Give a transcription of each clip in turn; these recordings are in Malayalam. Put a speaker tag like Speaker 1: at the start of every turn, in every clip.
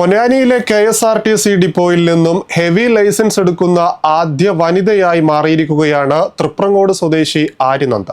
Speaker 1: പൊന്നാനിയിലെ K S R T C ഡിപ്പോയിൽ നിന്നും ഹെവി ലൈസൻസ് എടുക്കുന്ന ആദ്യ വനിതയായി മാറിയിരിക്കുകയാണ് തൃപ്രങ്ങോട് സ്വദേശി ആര്യനന്ദ.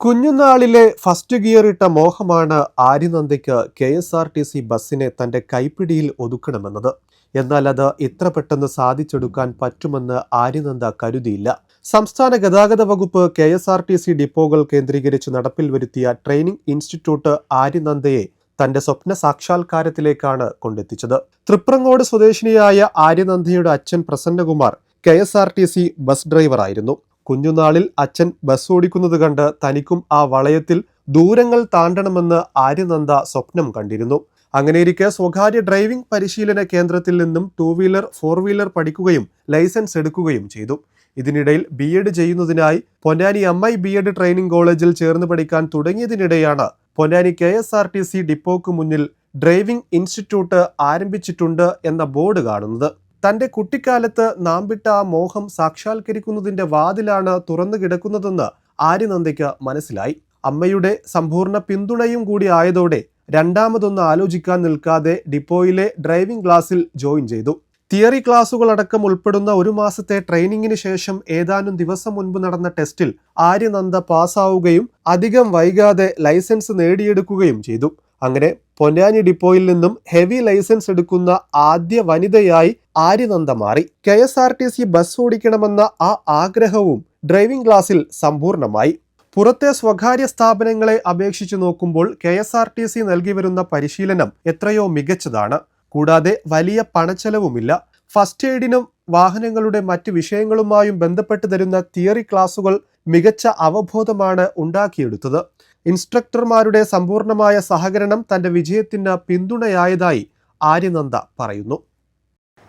Speaker 1: കുഞ്ഞുനാളിലെ ഫസ്റ്റ് ഗിയർ ഇട്ട മോഹമാണ് ആര്യനന്ദയ്ക്ക് K S R T C ബസ്സിനെ തന്റെ കൈപ്പിടിയിൽ ഒതുക്കണമെന്നത്. എന്നാൽ അത് ഇത്ര പെട്ടെന്ന് സാധിച്ചെടുക്കാൻ പറ്റുമെന്ന് ആര്യനന്ദ കരുതിയില്ല. സംസ്ഥാന ഗതാഗത വകുപ്പ് K S R T C ഡിപ്പോകൾ കേന്ദ്രീകരിച്ച് നടപ്പിൽ വരുത്തിയ ട്രെയിനിംഗ് ഇൻസ്റ്റിറ്റ്യൂട്ട് ആര്യനന്ദയെ തന്റെ സ്വപ്ന സാക്ഷാത്കാരത്തിലേക്കാണ് കൊണ്ടെത്തിച്ചത്. തൃപ്രങ്ങോട് സ്വദേശിനിയായ ആര്യനന്ദയുടെ അച്ഛൻ Prasannakumar K S R T C bus ഡ്രൈവറായിരുന്നു. കുഞ്ഞുനാളിൽ അച്ഛൻ ബസ് ഓടിക്കുന്നത് കണ്ട് തനിക്കും ആ വളയത്തിൽ ദൂരങ്ങൾ താണ്ടണമെന്ന് ആര്യനന്ദ സ്വപ്നം കണ്ടിരുന്നു. അങ്ങനെയിരിക്കെ സ്വകാര്യ ഡ്രൈവിംഗ് പരിശീലന കേന്ദ്രത്തിൽ നിന്നും ടൂ വീലർ ഫോർ വീലർ പഠിക്കുകയും ലൈസൻസ് എടുക്കുകയും ചെയ്തു. ഇതിനിടയിൽ ബി എഡ് ചെയ്യുന്നതിനായി Ponnani I B Ed training കോളേജിൽ ചേർന്ന് പഠിക്കാൻ തുടങ്ങിയതിനിടെയാണ് Ponnani K S R T C ഡിപ്പോക്ക് മുന്നിൽ ഡ്രൈവിംഗ് ഇൻസ്റ്റിറ്റ്യൂട്ട് ആരംഭിച്ചിട്ടുണ്ട് എന്ന ബോർഡ് കാണുന്നത്. തന്റെ കുട്ടിക്കാലത്ത് നാം വിട്ട ആ മോഹം സാക്ഷാത്കരിക്കുന്നതിന്റെ വാതിലാണ് തുറന്നു കിടക്കുന്നതെന്ന് ആര്യനന്ദയ്ക്ക് മനസ്സിലായി. അമ്മയുടെ സമ്പൂർണ പിന്തുണയും കൂടി ആയതോടെ രണ്ടാമതൊന്ന് ആലോചിക്കാൻ നിൽക്കാതെ ഡിപ്പോയിലെ ഡ്രൈവിംഗ് ക്ലാസ്സിൽ ജോയിൻ ചെയ്തു. തിയറി ക്ലാസുകൾ അടക്കം ഉൾപ്പെടുന്ന ഒരു മാസത്തെ ട്രെയിനിങ്ങിന് ശേഷം ഏതാനും ദിവസം മുൻപ് നടന്ന ടെസ്റ്റിൽ ആര്യനന്ദ പാസ്സാവുകയും അധികം വൈകാതെ ലൈസൻസ് നേടിയെടുക്കുകയും ചെയ്തു. അങ്ങനെ പൊന്നാനി ഡിപ്പോയിൽ നിന്നും ഹെവി ലൈസൻസ് എടുക്കുന്ന ആദ്യ വനിതയായി ആര്യനന്ദ മാറി. K S R T C bus ഓടിക്കണമെന്ന ആ ആഗ്രഹവും ഡ്രൈവിംഗ് ക്ലാസ്സിൽ സമ്പൂർണമായി പുറത്തെ സ്വകാര്യ സ്ഥാപനങ്ങളെ അപേക്ഷിച്ച് നോക്കുമ്പോൾ K S R T C നൽകി വരുന്ന പരിശീലനം എത്രയോ മികച്ചതാണ്. കൂടാതെ വലിയ പണച്ചെലവുമില്ല. ഫസ്റ്റ് എയ്ഡിനും വാഹനങ്ങളുടെ മറ്റ് വിഷയങ്ങളുമായും ബന്ധപ്പെട്ട് തരുന്ന തിയറി ക്ലാസുകൾ മികച്ച അവബോധമാണ് ഉണ്ടാക്കിയെടുത്തത്. ഇൻസ്ട്രക്ടർമാരുടെ സമ്പൂർണമായ സഹകരണം തന്റെ വിജയത്തിന് പിന്തുണയായതായി ആര്യനന്ദ പറയുന്നു.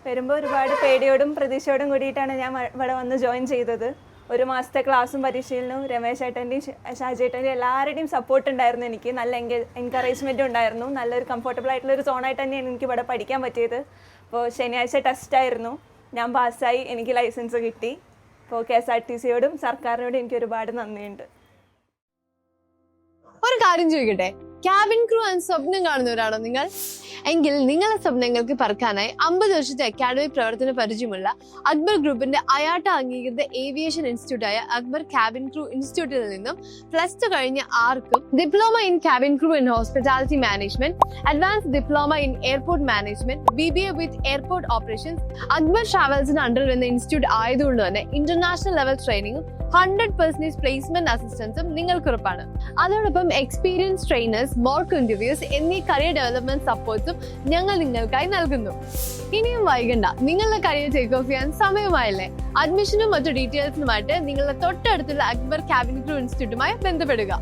Speaker 2: വരുമ്പോൾ ഒരുപാട് പേടിയോടും പ്രതീക്ഷയോടും കൂടിയിട്ടാണ് ഞാൻ ഇവിടെ വന്ന് ജോയിൻ ചെയ്തത്. ഒരു മാസത്തെ ക്ലാസ്സും പരീക്ഷയിലും രമേശ് ഏട്ടന്റെയും ഷാജി ഏട്ടന്റെയും എല്ലാവരുടെയും സപ്പോർട്ട് ഉണ്ടായിരുന്നു എനിക്ക്. നല്ല എൻകറേജ്മെന്റും ഉണ്ടായിരുന്നു. നല്ലൊരു കംഫർട്ടബിൾ ആയിട്ടുള്ള ഒരു സോണായിട്ട് തന്നെയാണ് എനിക്ക് ഇവിടെ പഠിക്കാൻ പറ്റിയത്. അപ്പോൾ ശനിയാഴ്ച ടെസ്റ്റ് ആയിരുന്നു. ഞാൻ പാസ്സായി എനിക്ക് ലൈസൻസ് കിട്ടി. അപ്പോൾ കെ എസ് ആർ ടി സിയോടും സർക്കാരിനോടും എനിക്ക് ഒരുപാട് നന്ദിയുണ്ട്.
Speaker 3: ഒരു കാര്യം ചോദിക്കട്ടെ? ക്യാബിൻ ക്രൂ ആൻഡ് സ്വപ്നം കാണുന്നവരാണോ നിങ്ങൾ? എങ്കിൽ നിങ്ങളുടെ സ്വപ്നങ്ങൾക്ക് പറക്കാനായി അമ്പത് വർഷത്തെ അക്കാദമി പ്രവർത്തന പരിചയമുള്ള അക്ബർ ഗ്രൂപ്പിന്റെ അയാട്ട അംഗീകൃത ഏവിയേഷൻ ഇൻസ്റ്റിറ്റ്യൂട്ടായ അക്ബർ ക്യാബിൻ ക്രൂ ഇൻസ്റ്റിറ്റ്യൂട്ടിൽ നിന്നും പ്ലസ് ടു കഴിഞ്ഞ ആർക്കും diploma in cabin crew in hospitality management advance diploma in airport management B B A with airport operations Akbar ട്രാവൽസിന് under വരുന്ന ഇൻസ്റ്റിറ്റ്യൂട്ട് ആയതുകൊണ്ട് തന്നെ ഇന്റർനാഷണൽ ലെവൽ ട്രെയിനിങ്ങും ഹൺഡ്രഡ് പെർസെന്റേജ് പ്ലേസ്മെന്റ് അസിസ്റ്റൻസും നിങ്ങൾക്ക് ഉറപ്പാണ് അതോടൊപ്പം എക്സ്പീരിയൻസ് ട്രെയിനേഴ്സ് മോർക്ക് ഇന്റർവ്യൂസ് എന്നീ കരിയർ ഡെവലപ്മെന്റ് സപ്പോർട്ട്സും ഞങ്ങൾ നിങ്ങൾക്കായി നൽകുന്നു. ഇനിയും വൈകണ്ട. നിങ്ങളുടെ കരിയർ ടേക്ക് ഓഫ് ചെയ്യാൻ സമയമായല്ലേ? അഡ്മിഷനും മറ്റു ഡീറ്റെയിൽസിനുമായിട്ട് നിങ്ങളുടെ തൊട്ടടുത്തുള്ള അക്ബർ കാബിനറ്റ് ഇൻസ്റ്റിറ്റ്യൂട്ടുമായി ബന്ധപ്പെടുക.